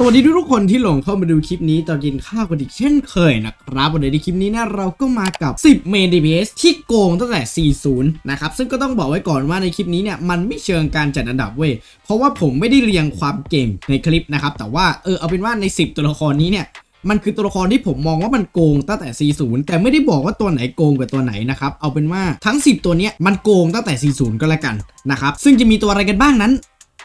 สวัสดีทุกๆคนที่หลงเข้ามาดูคลิปนี้ตอนกินข้าวกันอีกเช่นเคยนะครับวันนี้ในคลิปนี้นะเราก็มากับ 10 เมน DPS ที่โกงตั้งแต่ 40 นะครับ ซึ่งก็ต้องบอกไว้ก่อนว่าในคลิปนี้เนี่ยมันไม่เชิงการจัดอันดับเว้ย เพราะว่าผมไม่ได้เรียงความเก่งในคลิปนะครับ แต่ว่าเออเอาเป็นว่าใน 10 ตัวละครนี้เนี่ยมันคือตัวละครที่ผมมองว่ามันโกงตั้งแต่ 40 แต่ไม่ได้บอกว่าตัวไหนโกงกว่าตัวไหนนะครับ เอาเป็นว่าทั้ง 10 ตัวเนี้ยมันโกงตั้งแต่ 40 ก็แล้วกันนะครับ ซึ่งจะมีตัวอะไรกันบ้างนั้น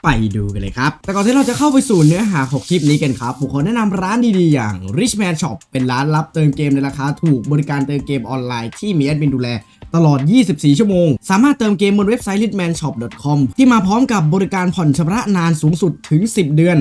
ไปดูกันเลยครับ แต่ก่อนที่เราจะเข้าไปสู่เนื้อหาของคลิปนี้กันครับผมขอแนะนำร้านดีๆอย่าง Richman Shop เป็นร้านรับเติมเกมในราคาถูกบริการเติมเกมออนไลน์ที่มีแอดมินดูแลตลอด 24 ชั่วโมง สามารถเติมเกมบนเว็บไซต์ richmanshop.com ที่มาพร้อมกับบริการผ่อนชำระนานสูงสุดถึง 10 เดือน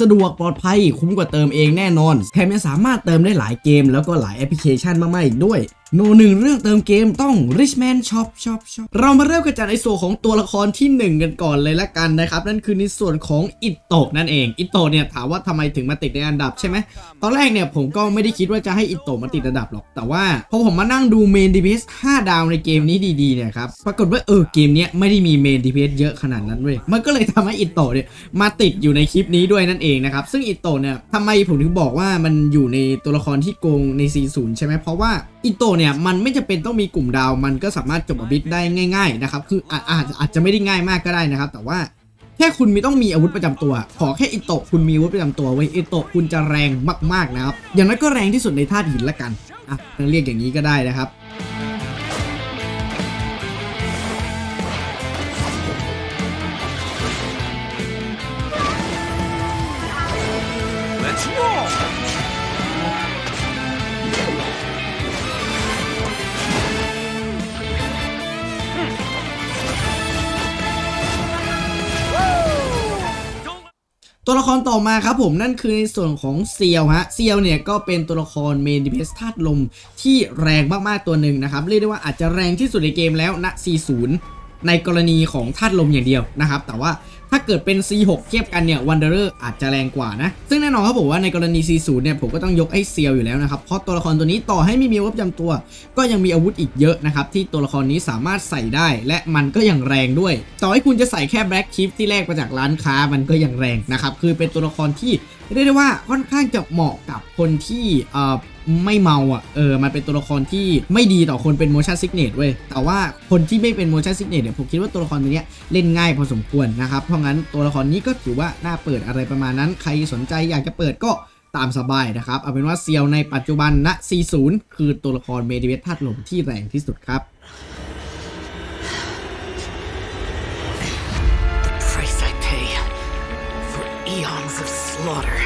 สะดวกปลอดภัยคุ้มกว่าเติมเองแน่นอน แถมยังสามารถเติมได้หลายเกมแล้วก็หลายแอปพลิเคชันมากๆอีกด้วย โนหนึ่งเรื่องเติมเกมต้อง Richman Shop Shop Shop เรามาเริ่มกันจากในส่วนของตัวละครที่ 1 กันก่อนเลยละกันนะครับ นั่นคือในส่วนของอิโตะนั่นเองอิโตะเนี่ยถามว่าทำไมถึงมาติดในอันดับใช่ไหมตอนแรกเนี่ยผมก็ไม่ได้คิดว่าจะให้อิโตะมาติดอันดับหรอก แต่ว่าพอผมมานั่งดูเมน DPS 5 ดาวในเกมนี้ดีๆเนี่ยครับปรากฏว่าเออเกมเนี้ยไม่ได้มีเมน DPS เยอะขนาดนั้นเว้ยมันก็เลยทำให้อิโตะเนี่ยมาติดอยู่ในคลิปนี้ด้วยนั่นเองนะครับซึ่งอิโตะเนี่ยทำไมผมถึงบอกว่ามันอยู่ในตัวละครที่โกงใน40ใช่ไหมเพราะว่า อิโตเนี่ยมันไม่จำเป็นต้องมีกลุ่มดาว มันก็สามารถจบอบิทได้ง่าย ๆ นะครับ คืออาอาจอาจจะไม่ได้ง่ายมากก็ได้นะครับ แต่ว่าแค่คุณมีต้องมีอาวุธประจำตัว ขอแค่อิโตะคุณมีอาวุธประจำตัวไว้อิโตะคุณจะแรงมากๆนะครับ อย่างนั้นก็แรงที่สุดในธาตุหินละกัน อะเรียกอย่างนี้ก็ได้นะครับ รต่อมาครับผมนั่นคือในส่วนของเซียวฮะเซียวเนี่ยก็เป็นตัวละครเมนดิเพสธาตุลมที่แรงมากๆตัวหนึ่งนะครับเรียกได้ว่าอาจจะแรงที่สุดในเกมแล้วณ40ในกรณีของธาตุลมอย่างเดียวนะครับ แต่ว่า ถ้าเกิดเป็น C6 เทียบกันเนี่ยวันเดอร์อาจจะแรงกว่านะ ซึ่งแน่นอนครับผมว่าในกรณี C0 เนี่ยผมก็ต้องยกไอ้เซียวอยู่แล้วนะครับ เพราะตัวละครตัวนี้ต่อให้ไม่มีวุธประจำตัว ก็ยังมีอาวุธอีกเยอะนะครับ ที่ตัวละครนี้สามารถใส่ได้ และมันก็ยังแรงด้วย ต่อให้คุณจะใส่แค่แบล็กชิปที่แลกมาจากร้านค้ามันก็ยังแรงนะครับคือเป็นตัวละครที่เรียกได้ว่าค่อนข้างจะเหมาะกับคนที่เอ่อไม่เมาอะเออมันเป็นตัวละครที่ไม่ดีต่อคนเป็น motion sickness เว้ยแต่ว่าคนที่ไม่เป็น motion sickness เนี่ยผมคิดว่าตัวละครตัวเนี้ยเล่นง่ายพอสมควรนะครับเพราะงั้นตัวละครนี้ก็ถือว่าน่าเปิดอะไรประมาณนั้น ใครสนใจอยากจะเปิดก็ตามสบายนะครับ เอาเป็นว่าเซียวในปัจจุบันณ 40 คือตัวละครเมดิเวทธาตุลมที่แรงที่สุดครับ eons of slaughter,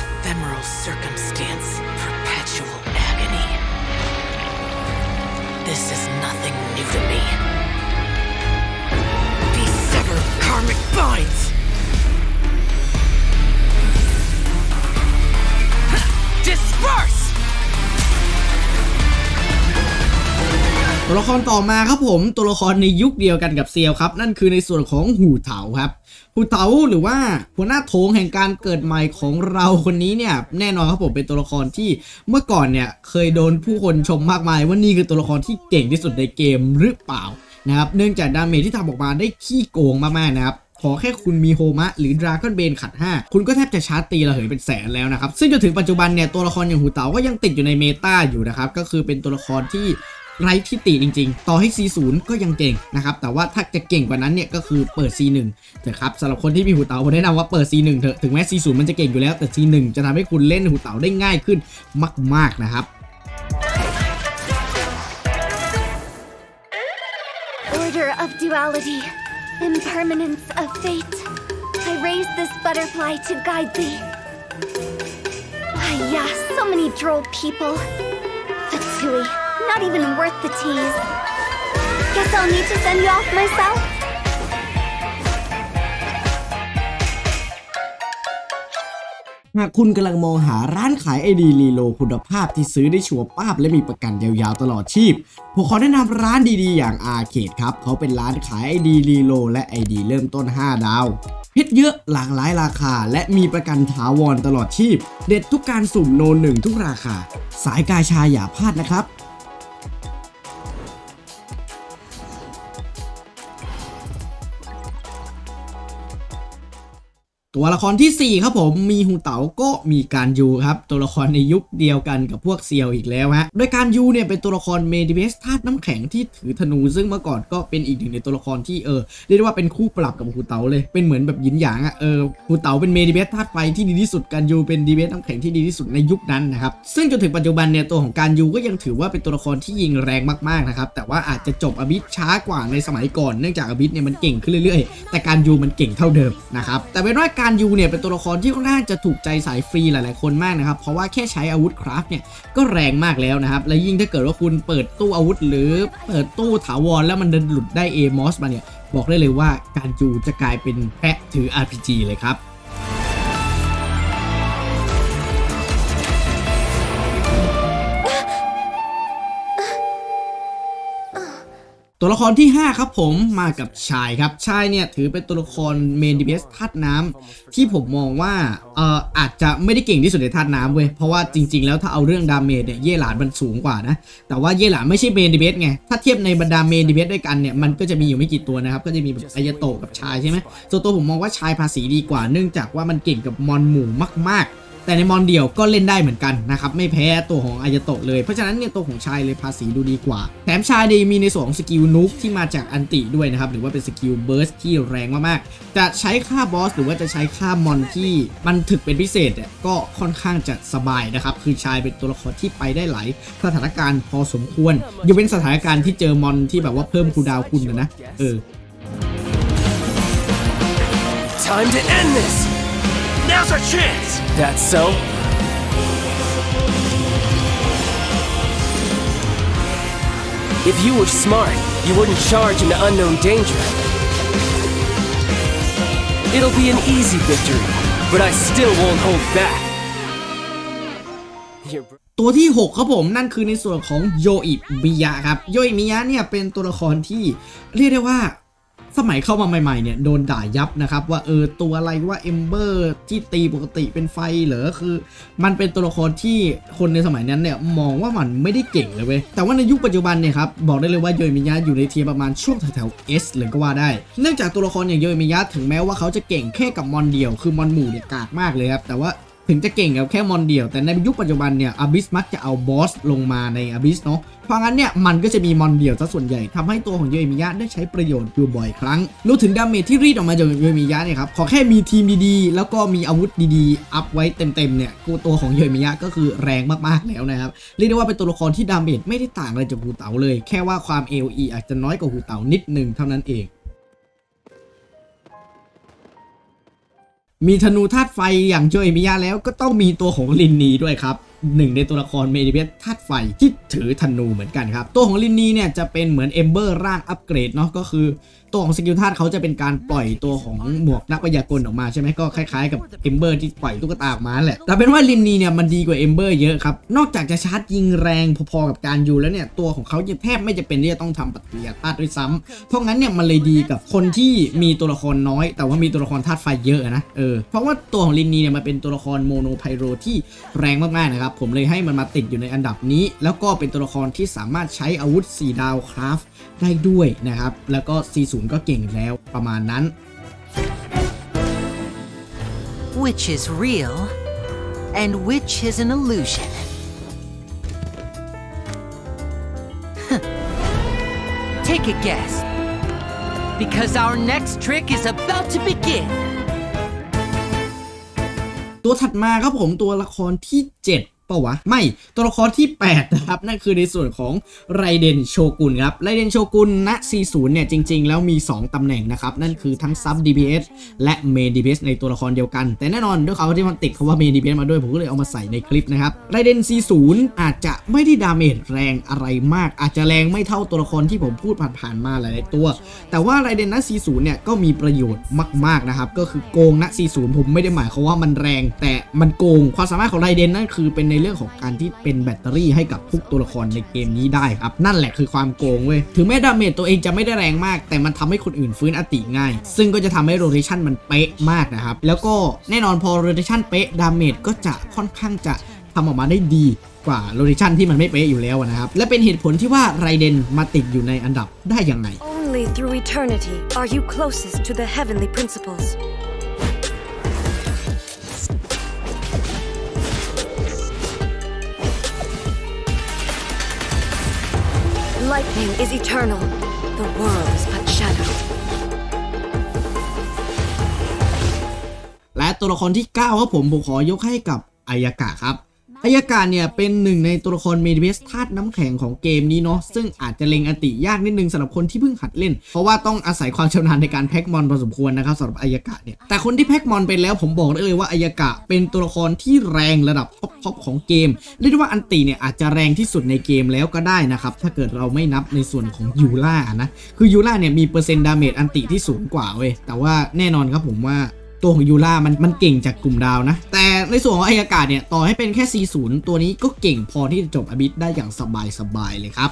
ephemeral circumstance, This is nothing new to me. These severed karmic binds! ตัวละครต่อมาครับผมตัวละครในยุคเดียวกันกับเซียวครับ นั่นคือในส่วนของหูเถาครับหูเถาหรือว่าหัวหน้าโถงแห่งการเกิดใหม่ของเราคนนี้เนี่ยแน่นอนครับผมเป็นตัวละครที่เมื่อก่อนเนี่ยเคยโดนผู้คนชมมากมายว่านี่คือตัวละครที่เก่งที่สุดในเกมหรือเปล่านะครับเนื่องจากดาเมจที่ทำออกมาได้ขี้โกงมากๆนะครับขอแค่คุณมีโฮมะหรือดราก้อนเบนขัด 5 คุณก็แทบจะชาร์จตีระเหยเป็นแสนแล้วนะครับ ซึ่งจนถึงปัจจุบันเนี่ย ตัวละครอย่างหูเต๋าก็ยังติดอยู่ในเมตาอยู่นะครับ ก็คือเป็นตัวละครที่ ไร้ทิฏฐิจริง ๆ ต่อให้ C0 ก็ยังเก่งนะครับ แต่ว่าถ้าจะเก่งกว่านั้นเนี่ยก็คือเปิด C1 เถอะครับสำหรับคนที่มีหูเต๋าผมแนะนำว่าเปิด C1 เถอะถึงแม้ C0 มันจะเก่งอยู่แล้วแต่ C1 จะทำให้คุณเล่นหูเต๋าได้ง่ายขึ้นมาก ๆนะครับ Ah, yeah, so many droll people. Fatui, not even worth the tease. Guess I'll need to send you off myself. หากคุณกำลังมองหาร้านขายไอดีรีโลคุณภาพที่ซื้อได้ชัวร์ป้าบและมีประกันยาวๆตลอดชีพ ผมขอแนะนำร้านดีๆ อย่างอาเคดครับ เขาเป็นร้านขายไอดีรีโลและไอดีเริ่มต้น 5 ดาวเพชรเยอะหลากหลายราคา และมีประกันถาวรตลอดชีพ เด็ดทุกการสุ่มโนหนึ่งทุกราคา สายกาชาอย่าพลาดนะครับ ตัวละครทีสี่ 4 ครับผมมีฮูเต๋าก็มีการยูครับ ตัวละครในยุคเดียวกันกับพวกเซียวอีกแล้วฮะโดยการยูเนี่ยเป็นตัวละครเมดิเบสธาตุน้ำแข็งที่ถือธนู ซึ่งเมื่อก่อนก็เป็นอีกหนึ่งในตัวละครที่เออเรียกได้ว่าเป็นคู่ปรับกับฮูเต๋าเลยเป็นเหมือนแบบหยินหยางอะเออฮูเต๋าเป็นเมดิเบสธาตุไฟที่ดีที่สุดการยูเป็นดีเบสน้ำแข็งที่ดีที่สุดในยุคนั้นนะครับซึ่งจนถึงปัจจุบันเนี่ยตัวของการยูก็ยังถือว่าเป็นตัวละครที่ยิงแรงมากๆนะครับแต่ว่าอาจจะจบอบิสช้ากว่าในสมัยก่อนเนื่องจากอบิสเนี่ยมันเก่งขึ้นเรื่อยๆ แต่การยูมันเก่งเท่าเดิมนะครับแต่เป็นว่าการยูเนี่ยเป็นตัวละครที่ค่อนข้างจะถูกใจสายฟรีหลายๆคนมากนะครับ เพราะว่าแค่ใช้อาวุธคราฟเนี่ยก็แรงมากแล้วนะครับ และยิ่งถ้าเกิดว่าคุณเปิดตู้อาวุธ หรือเปิดตู้ถาวรแล้วมันเดินหลุดได้เอมอสมาเนี่ยบอกได้เลยว่าการยูจะกลายเป็นแพะถือ RPG เลยครับ ตัวละครที่ 5 ครับผมมากับชายครับ ชายเนี่ยถือเป็นตัวละครเมนดิเบสธาตุน้ำที่ผมมองว่าเอ่ออาจจะไม่ได้เก่งที่สุดในธาตุน้ำเว้ยเพราะว่าจริง ๆ แล้วถ้าเอาเรื่องดาเมจเนี่ยเย่หลานมันสูงกว่านะ แต่ว่าเย่หลานไม่ใช่เมนดิเบสไง ถ้าเทียบในบรรดาเมนดิเบสด้วยกันเนี่ยมันก็จะมีอยู่ไม่กี่ตัวนะครับ ก็จะมีแบบอายโตกับชายใช่ไหมส่วนตัวผมมองว่าชายภาษีดีกว่า เนื่องจากว่ามันเก่งกับมอนหมู่มาก ๆ แต่ในมอนเดี่ยวก็เล่นได้เหมือนกันนะครับไม่แพ้ตัวของอายโตะเลยเพราะฉะนั้นเนี่ยตัวของชายเลยภาษีดูดีกว่า แถมชายดีมีในส่วนของสกิลนุกที่มาจากอันติด้วยนะครับหรือว่าเป็นสกิลเบิร์สที่แรงมากๆจะใช้ค่าบอสหรือว่าจะใช้ค่ามอนที่มันถึกเป็นพิเศษเนี่ยก็ค่อนข้างจะสบายนะครับคือชายเป็นตัวละครที่ไปได้หลายสถานการณ์พอสมควรยกเว้นสถานการณ์ที่เจอมอนที่แบบว่าเพิ่มคูดาวคุณนะนะเออ Time to end this! Now's our chance! That's so? If you were smart, you wouldn't charge into unknown danger. It'll be an easy victory, but I still won't hold back. Your br- ตัวที่ 6 ครับผมนั่นคือในส่วนของโยอิมิยะครับโยอิมิยะเนี่ยเป็นตัวละครที่เรียกได้ว่า สมัยเข้ามาใหม่ๆเนี่ยโดนด่ายับนะครับ ว่าเออตัวอะไรว่าเอมเบอร์ที่ตีปกติเป็นไฟเหรอคือ มันเป็นตัวละครที่คนในสมัยนั้นเนี่ยมองว่ามันไม่ได้เก่งเลยเว้ยแต่ว่าในยุคปัจจุบันเนี่ยครับบอกได้เลยว่าโยอมิยะอยู่ในเทียประมาณช่วงแถวๆ S เลยก็ว่าได้ เนื่องจากตัวละครอย่างโยอมิยะถึงแม้ว่าเขาจะเก่งแค่กับมอนเดียว คือมอนหมู่เนี่ยกากมากเลยครับแต่ว่า ถึงจะเก่งกับแค่มอนเดียว แต่ในยุคปัจจุบันเนี่ยอบิสมักจะเอาบอสลงมาในอบิสเนาะเพราะงั้นเนี่ยมันก็จะมีมอนเดียวซะส่วนใหญ่ทำให้ตัวของโยเอมิยะได้ใช้ประโยชน์อยู่บ่อยครั้งรู้ถึงดาเมจที่รีดออกมาจากโยเอมิยะเนี่ยครับขอแค่มีทีมดีๆ แล้วก็มีอาวุธดีๆ อัพไว้เต็มๆเนี่ยกูตัวของโยเอมิยะก็คือแรงมากๆแล้วนะครับเรียกได้ว่าเป็นตัวละครที่ดาเมจไม่ได้ต่างอะไรจากฮูเต๋าเลย แค่ว่าความ AOE อาจจะน้อยกว่าฮูเต๋านิดนึงเท่านั้นเอง มีธนูธาตุไฟอย่างโจเอมิยะแล้วก็ต้องมีตัวของลินนีด้วยครับหนึ่งในตัวละครเมดิเบสธาตุไฟที่ถือธนูเหมือนกันครับ ตัวของลินนีเนี่ยจะเป็นเหมือนเอมเบอร์ร่างอัปเกรดเนาะก็คือ ตัวของสกิลธาตุเขาจะเป็นการปล่อยตัวของหมวกนักพยากลออกมาใช่ไหมก็คล้ายๆกับเอมเบอร์ที่ปล่อยตุ๊กตาออกมาแหละแต่เป็นว่าลินนีเนี่ยมันดีกว่าเอมเบอร์เยอะครับ นอกจากจะชาร์จยิงแรงพอๆกับการยูแล้วเนี่ยตัวของเขาแทบไม่จะเป็นที่จะต้องทำปฏิกิริยาธาตุด้วยซ้ำเพราะงั้นเนี่ยมันเลยดีกับคนที่มีตัวละครน้อย แต่ว่ามีตัวละครธาตุไฟเยอะนะเออเพราะว่าตัวของลินนีเนี่ยมันเป็นตัวละครโมโนไพโรที่แรงมากๆนะครับผมเลยให้มันมาติดอยู่ในอันดับนี้ แล้วก็เป็นตัวละครที่สามารถใช้อาวุธ 4 ดาวคราฟ ได้ด้วยนะครับ แล้วก็ C0 ก็เก่งแล้วประมาณนั้น Which is real and which is an illusion? Take a guess. Because our next trick is about to begin. ตัวถัดมาครับผมตัวละครที่ 7 ปะวะ ไม่ตัวละครที่ 8 นะครับ นั่นคือในส่วนของไรเดนโชกุนครับไรเดนโชกุนณ C0 เนี่ย จริง ๆ แล้วมี 2 ตำแหน่งนะครับ นั่นคือทั้งซับ DPS และเมน DPS ในตัวละครเดียวกัน แต่แน่นอนด้วยเขาที่มันติดคำว่าเมน DPS มาด้วย ผมก็เลยเอามาใส่ในคลิปนะครับไรเดน C0 อาจจะไม่ได้ดาเมจแรงอะไรมาก อาจจะแรงไม่เท่าตัวละครที่ผมพูดผ่านๆมาหลายๆตัว แต่ว่าไรเดนณ C0 เนี่ยก็มีประโยชน์มากๆนะครับก็คือโกงณ C0 ผมไม่ได้หมายความว่ามันแรง แต่มันโกงความสามารถของไรเดนนั่นคือเป็นในเรื่องของการที่เป็นแบตเตอรี่ให้กับทุกตัวละครในเกมนี้ได้ครับ นั่นแหละคือความโกงเว้ย ถึงแม้ดาเมจตัวเองจะไม่ได้แรงมาก แต่มันทำให้คนอื่นฟื้นอติง่าย ซึ่งก็จะทำให้โรเทชันมันเป๊ะมากนะครับ แล้วก็แน่นอนพอโรเทชันเป๊ะดาเมจก็จะค่อนข้างจะทำออกมาได้ดีกว่าโรเทชันที่มันไม่เป๊ะอยู่แล้วนะครับ และเป็นเหตุผลที่ว่าไรเดนมาติดอยู่ในอันดับได้ยังไง Only through eternity are you closest to the heavenly principles. Lightning is eternal. The world is but shadow. และตัวละครที่ 9 ครับผมผมขอยกให้กับอายากะครับ อายกากะเนี่ยเป็นหนึ่งในตัวละครเมดิเบสธาตุน้ำแข็งของเกมนี้เนาะซึ่งอาจจะเล็งอันติยากนิดนึงสำหรับคนที่เพิ่งหัดเล่น เพราะว่าต้องอาศัยความชำนาญในการแพ็กมอนพอสมควรนะครับสำหรับอายากะเนี่ยแต่คนที่แพ็กมอนเป็นแล้วผมบอกได้เลยว่าอายากะเป็นตัวละครที่แรงระดับท็อปทอปของเกมเรียกได้ว่าอันติเนี่ยอาจจะแรงที่สุดในเกมแล้วก็ได้นะครับถ้าเกิดเราไม่นับในส่วนของยูล่านะคือยูล่าเนี่ยมีเปอร์เซ็นต์ดาเมจอันติที่สูงกว่าเว้ยแต่ว่าแน่นอนครับผมว่า ตัวของยูล่ามันมันเก่งจากกลุ่มดาวนะ แต่ในส่วนของอายากาศเนี่ย ต่อให้เป็นแค่ C0 ตัวนี้ก็เก่งพอที่จะจบอบิสได้อย่างสบายสบายๆเลยครับ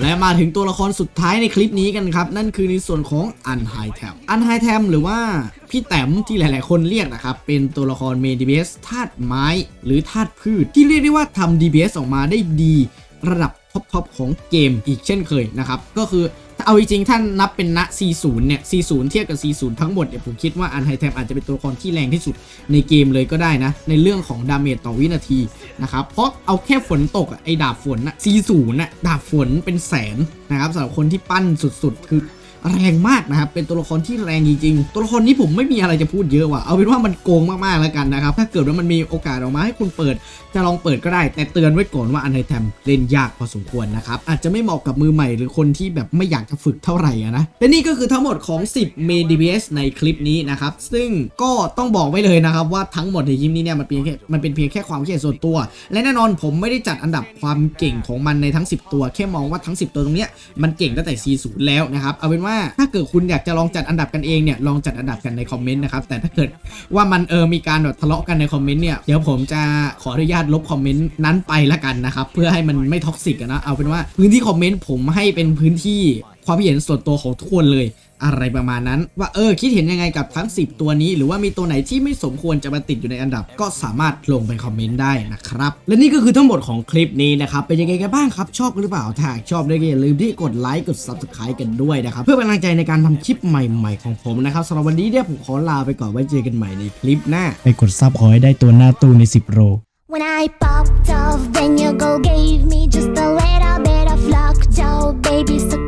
และมาถึงตัวละครสุดท้ายในคลิปนี้กันครับ นั่นคือในส่วนของอันไฮแทมอันไฮแทมหรือว่าพี่แต้มที่หลาย ๆ คนเรียกนะครับ เป็นตัวละครเมดิเบสธาตุไม้หรือธาตุพืช ที่เรียกได้ว่าทำ DPS ออกมาได้ดี ระดับท็อป ๆ ของเกมอีกเช่นเคยนะครับ ก็คือ เอาจริงๆท่านนับเป็นณ40เนี่ย40เทียบกับ40ทั้งหมดเนี่ยผมคิดว่าอันไฮแทมอาจจะเป็นตัวละครที่แรงที่สุดในเกมเลยก็ได้นะ ในเรื่องของดาเมจต่อวินาทีนะครับ เพราะเอาแค่ฝนตกอะไอ้ดาบฝนอะ40อะดาบฝนเป็นแสนนะครับสำหรับคนที่ปั้นสุดๆ คือ แรงมากนะครับ เป็นตัวละครที่แรงจริงๆ ตัวละครนี้ผมไม่มีอะไรจะพูดเยอะว่ะ เอาเป็นว่ามันโกงมากๆแล้วกันนะครับ ถ้าเกิดว่ามันมีโอกาสออกมาให้คุณเปิด จะลองเปิดก็ได้ แต่เตือนไว้ก่อนว่าอันไฮแทมเล่นยากพอสมควรนะครับ อาจจะไม่เหมาะกับมือใหม่หรือคนที่แบบไม่อยากจะฝึกเท่าไหร่นะ และนี่ก็คือทั้งหมดของ 10 main DPS ในคลิปนี้นะครับ ซึ่งก็ต้องบอกไว้เลยนะครับว่าทั้งหมดในคลิปนี้เนี่ยมันเป็นแค่มันเป็นเพียงแค่ความคิดเห็นส่วนตัว และแน่นอนผมไม่ได้จัดอันดับความเก่งของมันในทั้ง 10 ตัว แค่มองว่าทั้ง 10 ตัวตรงเนี้ยมันเก่งตั้งแต่ C0 แล้วนะครับ เอาเป็นว่าถ้าเกิดคุณอยากจะลองจัดอันดับกันเองเนี่ยลองจัดอันดับกันในคอมเมนต์นะครับแต่ถ้าเกิดว่ามันเออมีการแบบทะเลาะกันในคอมเมนต์เนี่ยเดี๋ยวผมจะขออนุญาตลบคอมเมนต์นั้นไปละกันนะครับเพื่อให้มันไม่ท็อกซิกนะเอาเป็นว่าพื้นที่คอมเมนต์ผมให้เป็นพื้นที่ความคิดเห็นส่วนตัวของทุกคนเลย อะไรประมาณนั้น ว่าเออคิดเห็นยังไงกับทั้ง 10 ตัวนี้ หรือว่ามีตัวไหนที่ไม่สมควรจะมาติดอยู่ในอันดับ ก็สามารถลงไปคอมเมนต์ได้นะครับ และนี่ก็คือทั้งหมดของคลิปนี้นะครับ เป็นยังไงกันบ้างครับ ชอบหรือเปล่าถ้าหากชอบด้วยก็อย่าลืมที่กดไลค์กด subscribe กันด้วยนะครับ เพื่อเป็นกำลังใจในการทำคลิปใหม่ๆของผมนะครับสำหรับวันนี้เนี่ยผมขอลาไปก่อนไว้เจอกันใหม่ในคลิปหน้าไปกดซับขอให้ได้ตัวหน้าตู้ใน 10โร When I popped off, then your girl gave me just a little bit of luck. Joe, baby, so